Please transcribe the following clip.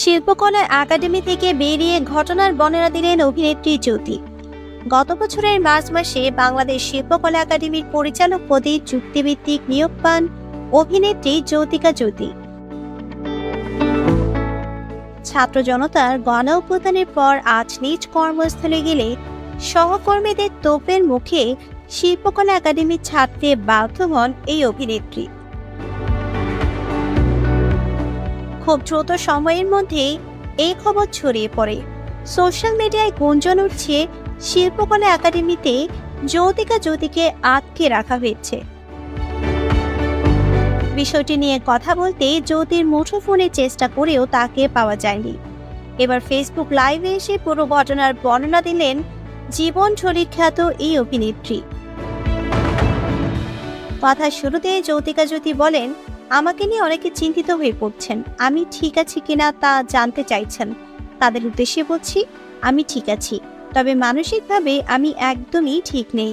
শিল্পকলা একাডেমি থেকে বেরিয়ে ঘটনার বর্ণনা দিলেন অভিনেত্রী জ্যোতি। গত বছরের মার্চ মাসে বাংলাদেশ শিল্পকলা একাডেমির পরিচালক পদে চুক্তিভিত্তিক নিয়োগ পান অভিনেত্রী জ্যোতিকা জ্যোতি। ছাত্র জনতার গণ অভ্যুত্থানের পর আজ নিজ কর্মস্থলে গেলে সহকর্মীদের তোপের মুখে শিল্পকলা একাডেমির ছাড়তে বাধ্য হন এই অভিনেত্রী। খুব দ্রুত সময়ের মধ্যেই এই খবর ছড়িয়ে পড়ে। সোশ্যাল মিডিয়ায় গুঞ্জন উঠছে, শিল্পকলা একাডেমিতে যৌতিকা জ্যোতিকে আটকে রাখা হয়েছে। বিষয়টি নিয়ে কথা বলতে জ্যোতির মুঠোফোনে চেষ্টা করেও তাকে পাওয়া যায়নি। এবার ফেসবুক লাইভে এসে পুরো ঘটনার বর্ণনা দিলেন জীবন ঝড়ি খ্যাত এই অভিনেত্রী। কথা শুরুতে যৌতিকা জ্যোতি বলেন আমাকে নিয়ে অনেকে চিন্তিত হয়ে পড়ছেন। আমি ঠিক আছি কিনা তা জানতে চাইছেন। তাদের উদ্দেশ্যে বলছি, আমি ঠিক আছি। তবে মানসিকভাবে আমি একদমই ঠিক নেই।